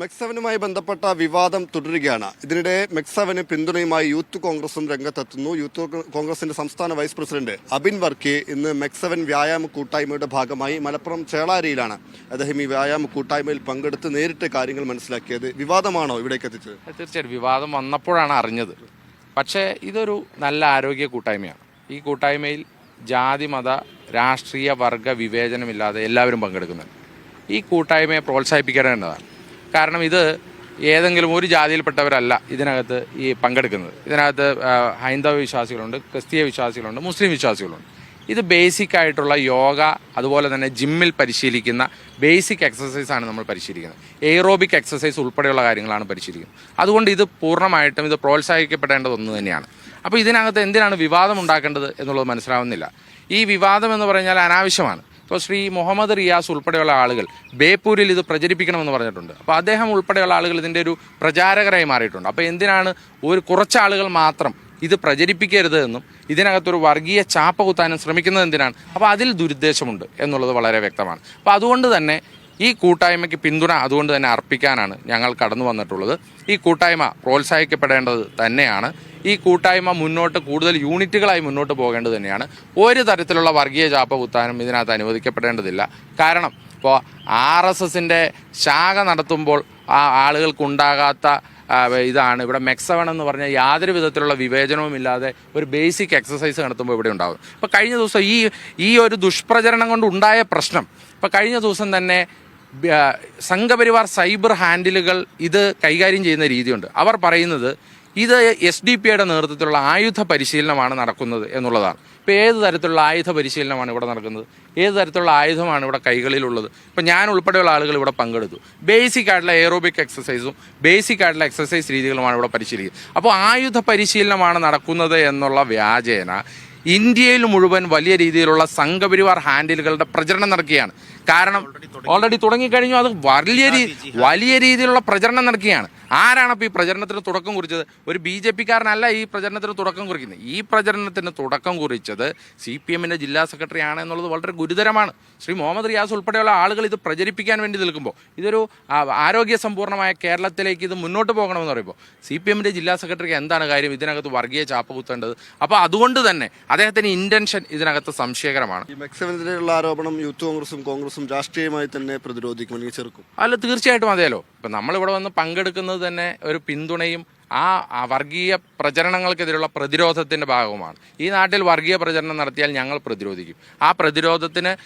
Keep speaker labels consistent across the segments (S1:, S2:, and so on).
S1: മെക്സവനുമായി ബന്ധപ്പെട്ട വിവാദം തുടരുകയാണ്. ഇതിനിടെ മെക്സവന് പിന്തുണയുമായി യൂത്ത് കോൺഗ്രസും രംഗത്തെത്തുന്നു. യൂത്ത് കോൺഗ്രസിന്റെ സംസ്ഥാന വൈസ് പ്രസിഡന്റ് അബിൻ വർക്കി ഇന്ന് മെക്സവൻ വ്യായാമ കൂട്ടായ്മയുടെ ഭാഗമായി മലപ്പുറം ചേളാരിയിലാണ് അദ്ദേഹം ഈ വ്യായാമ കൂട്ടായ്മയിൽ പങ്കെടുത്ത് നേരിട്ട് കാര്യങ്ങൾ മനസ്സിലാക്കിയത്. വിവാദമാണോ ഇവിടേക്ക് എത്തിച്ചത്?
S2: തീർച്ചയായിട്ടും വിവാദം വന്നപ്പോഴാണ് അറിഞ്ഞത്. പക്ഷേ ഇതൊരു നല്ല ആരോഗ്യ കൂട്ടായ്മയാണ്. ഈ കൂട്ടായ്മയിൽ ജാതി മത രാഷ്ട്രീയ വർഗ വിവേചനമില്ലാതെ എല്ലാവരും പങ്കെടുക്കുന്നുണ്ട്. ഈ കൂട്ടായ്മയെ പ്രോത്സാഹിപ്പിക്കേണ്ടതാണ് കാരണം ഇത് ഏതെങ്കിലും ഒരു ജാതിയിൽപ്പെട്ടവരല്ല ഇതിനകത്ത് ഈ പങ്കെടുക്കുന്നത്. ഇതിനകത്ത് ഹൈന്ദവ വിശ്വാസികളുണ്ട് ക്രിസ്തീയ വിശ്വാസികളുണ്ട് മുസ്ലിം വിശ്വാസികളുണ്ട്. ഇത് ബേസിക് ആയിട്ടുള്ള യോഗ അതുപോലെ തന്നെ ജിമ്മിൽ പരിശീലിക്കുന്ന ബേസിക് എക്സസൈസ് ആണ് നമ്മൾ പരിശീലിക്കുന്നത്. എയ്റോബിക് എക്സസൈസ് ഉൾപ്പെടെയുള്ള കാര്യങ്ങളാണ് പരിശീലിക്കുന്നത്. അതുകൊണ്ട് ഇത് പൂർണമായിട്ടും ഇത് പ്രോത്സാഹിക്കപ്പെടേണ്ടത് ഒന്ന് തന്നെയാണ്. അപ്പോൾ ഇതിനകത്ത് എന്തിനാണ് വിവാദം ഉണ്ടാക്കേണ്ടത് എന്നുള്ളത് മനസ്സിലാവുന്നില്ല. ഈ വിവാദം എന്ന് പറഞ്ഞാൽ അനാവശ്യമാണ്. ഇപ്പോൾ ശ്രീ മുഹമ്മദ് റിയാസ് ഉൾപ്പെടെയുള്ള ആളുകൾ ബേപ്പൂരിൽ ഇത് പ്രചരിപ്പിക്കണമെന്ന് പറഞ്ഞിട്ടുണ്ട്. അപ്പോൾ അദ്ദേഹം ഉൾപ്പെടെയുള്ള ആളുകൾ ഇതിന്റെ ഒരു പ്രചാരകരായി മാറിയിട്ടുണ്ട്. അപ്പോൾ എന്തിനാണ് ഒരു കുറച്ച് ആളുകൾ മാത്രം ഇത് പ്രചരിപ്പിക്കരുത് എന്നും ഇതിനകത്തൊരു വർഗീയ ചാപ്പ കുത്താനും ശ്രമിക്കുന്നത് എന്തിനാണ്? അപ്പോൾ അതിൽ ദുരുദ്ദേശമുണ്ട് എന്നുള്ളത് വളരെ വ്യക്തമാണ്. അപ്പോൾ അതുകൊണ്ട് തന്നെ ഈ കൂട്ടായ്മയ്ക്ക് പിന്തുണ അതുകൊണ്ട് തന്നെ അർപ്പിക്കാനാണ് ഞങ്ങൾ കടന്നു വന്നിട്ടുള്ളത്. ഈ കൂട്ടായ്മ പ്രോത്സാഹിക്കപ്പെടേണ്ടത് തന്നെയാണ്. ഈ കൂട്ടായ്മ മുന്നോട്ട് കൂടുതൽ യൂണിറ്റുകളായി മുന്നോട്ട് പോകേണ്ടത് തന്നെയാണ്. ഒരു തരത്തിലുള്ള വർഗീയ ചാപ്പ കുത്താനും ഇതിനകത്ത് അനുവദിക്കപ്പെടേണ്ടതില്ല. കാരണം ഇപ്പോൾ ആർ എസ് എസിന്റെ ശാഖ നടത്തുമ്പോൾ ആ ആളുകൾക്കുണ്ടാകാത്ത ഇതാണ്. ഇവിടെ മെക്സവൺ എന്ന് പറഞ്ഞാൽ യാതൊരു വിധത്തിലുള്ള വിവേചനവും ഇല്ലാതെ ഒരു ബേസിക് എക്സസൈസ് നടത്തുമ്പോൾ ഇവിടെ ഉണ്ടാകും. ഇപ്പോൾ കഴിഞ്ഞ ദിവസം ഈ ഈ ഒരു ദുഷ്പ്രചരണം കൊണ്ട് ഉണ്ടായ പ്രശ്നം ഇപ്പോൾ കഴിഞ്ഞ ദിവസം തന്നെ സംഘപരിവാർ സൈബർ ഹാൻഡിലുകൾ ഇത് കൈകാര്യം ചെയ്യുന്ന രീതിയുണ്ട്. അവർ പറയുന്നത് ഇത് എസ് ഡി പിയുടെ നേതൃത്വത്തിലുള്ള ആയുധ പരിശീലനമാണ് നടക്കുന്നത് എന്നുള്ളതാണ്. ഇപ്പോൾ ഏത് തരത്തിലുള്ള ആയുധ പരിശീലനമാണ് ഇവിടെ നടക്കുന്നത്? ഏത് തരത്തിലുള്ള ആയുധമാണ് ഇവിടെ കൈകളിലുള്ളത്? ഇപ്പം ഞാൻ ഉൾപ്പെടെയുള്ള ആളുകൾ ഇവിടെ പങ്കെടുത്തു. ബേസിക് ആയിട്ടുള്ള എയറോബിക് എക്സസൈസും ബേസിക് ആയിട്ടുള്ള എക്സസൈസ് രീതികളുമാണ് ഇവിടെ പരിശീലിക്കുന്നത്. അപ്പോൾ ആയുധ പരിശീലനമാണ് നടക്കുന്നത് എന്നുള്ള വ്യാജേന ഇന്ത്യയിൽ മുഴുവൻ വലിയ രീതിയിലുള്ള സംഘപരിവാർ ഹാൻഡിലുകളുടെ പ്രചരണം നടക്കുകയാണ്. കാരണം ഓൾറെഡി തുടങ്ങിക്കഴിഞ്ഞു അത് വലിയ വലിയ രീതിയിലുള്ള പ്രചരണം നടക്കുകയാണ്. ആരാണ് ഈ പ്രചരണത്തിന് തുടക്കം കുറിച്ചത്? ഒരു ബി ജെ പിക്കാരനല്ല ഈ പ്രചരണത്തിന് തുടക്കം കുറിക്കുന്നത്. ഈ പ്രചരണത്തിന് തുടക്കം കുറിച്ചത് സി പി എമ്മിന്റെ ജില്ലാ സെക്രട്ടറി ആണ് എന്നുള്ളത് വളരെ ഗുരുതരമാണ്. ശ്രീ മുഹമ്മദ് റിയാസ് ഉൾപ്പെടെയുള്ള ആളുകൾ ഇത് പ്രചരിപ്പിക്കാൻ വേണ്ടി നിൽക്കുമ്പോൾ ഇതൊരു ആരോഗ്യ സമ്പൂർണമായ കേരളത്തിലേക്ക് ഇത് മുന്നോട്ട് പോകണമെന്ന് പറയുമ്പോൾ സി പി എമ്മിന്റെ ജില്ലാ സെക്രട്ടറിക്ക് എന്താണ് കാര്യം ഇതിനകത്ത് വർഗീയ ചാപ്പ കുത്തേണ്ടത് അപ്പോൾ അതുകൊണ്ട് തന്നെ അദ്ദേഹത്തിന് ഇന്റൻഷൻ ഇതിനകത്ത് സംശയകരമാണ്.
S1: ഈ ആരോപണം യൂത്ത് കോൺഗ്രസും കോൺഗ്രസും രാഷ്ട്രീയമായി തന്നെ പ്രതിരോധിക്കും അല്ലെങ്കിൽ ചെറുക്കും.
S2: അല്ല തീർച്ചയായിട്ടും അതെയല്ലോ. ഇപ്പം നമ്മളിവിടെ വന്ന് പങ്കെടുക്കുന്നത് തന്നെ ഒരു പിന്തുണയും ആ വർഗീയ പ്രചരണങ്ങൾക്കെതിരെയുള്ള പ്രതിരോധത്തിന്റെ ഭാഗവുമാണ്. ഈ നാട്ടിൽ വർഗീയ പ്രചരണം നടത്തിയാൽ ഞങ്ങൾ പ്രതിരോധിക്കും. ആ പ്രതിരോധത്തിന്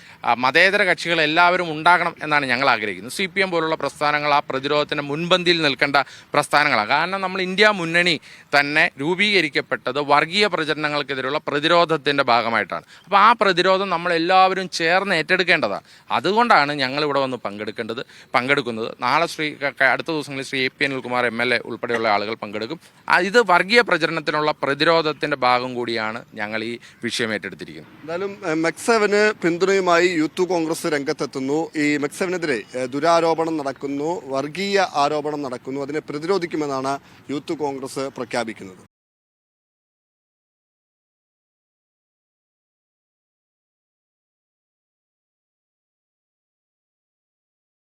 S2: മതേതര കക്ഷികൾ എല്ലാവരും ഉണ്ടാകണം എന്നാണ് ഞങ്ങൾ ആഗ്രഹിക്കുന്നത്. സി പോലുള്ള പ്രസ്ഥാനങ്ങൾ ആ പ്രതിരോധത്തിന് മുൻപന്തിയിൽ നിൽക്കേണ്ട പ്രസ്ഥാനങ്ങളാണ്. കാരണം നമ്മൾ ഇന്ത്യ മുന്നണി തന്നെ രൂപീകരിക്കപ്പെട്ടത് വർഗീയ പ്രചരണങ്ങൾക്കെതിരെയുള്ള പ്രതിരോധത്തിന്റെ ഭാഗമായിട്ടാണ്. അപ്പോൾ ആ പ്രതിരോധം നമ്മൾ എല്ലാവരും ചേർന്ന് ഏറ്റെടുക്കേണ്ടതാണ്. അതുകൊണ്ടാണ് ഞങ്ങൾ ഇവിടെ വന്ന് പങ്കെടുക്കേണ്ടത് പങ്കെടുക്കുന്നത്. നാളെ ശ്രീ അടുത്ത ദിവസങ്ങളിൽ Shri A P Anilkumar M L A ഉൾപ്പെടെയുള്ള ആളുകൾ പങ്കെടുക്കും. ഇത് വർഗീയ പ്രചരണത്തിനുള്ള പ്രതിരോധത്തിന്റെ ഭാഗം കൂടിയാണ് ഞങ്ങൾ ഈ വിഷയം ഏറ്റെടുത്തിരിക്കുന്നത്.
S1: എന്തായാലും മെക്സവന് പിന്തുണയുമായി യൂത്ത് കോൺഗ്രസ് രംഗത്തെത്തുന്നു. ഈ മെക്സവനെതിരെ ദുരാരോപണം നടക്കുന്നു വർഗീയ ആരോപണം നടക്കുന്നു അതിനെ പ്രതിരോധിക്കുമെന്നാണ് യൂത്ത് കോൺഗ്രസ് പ്രഖ്യാപിക്കുന്നത്.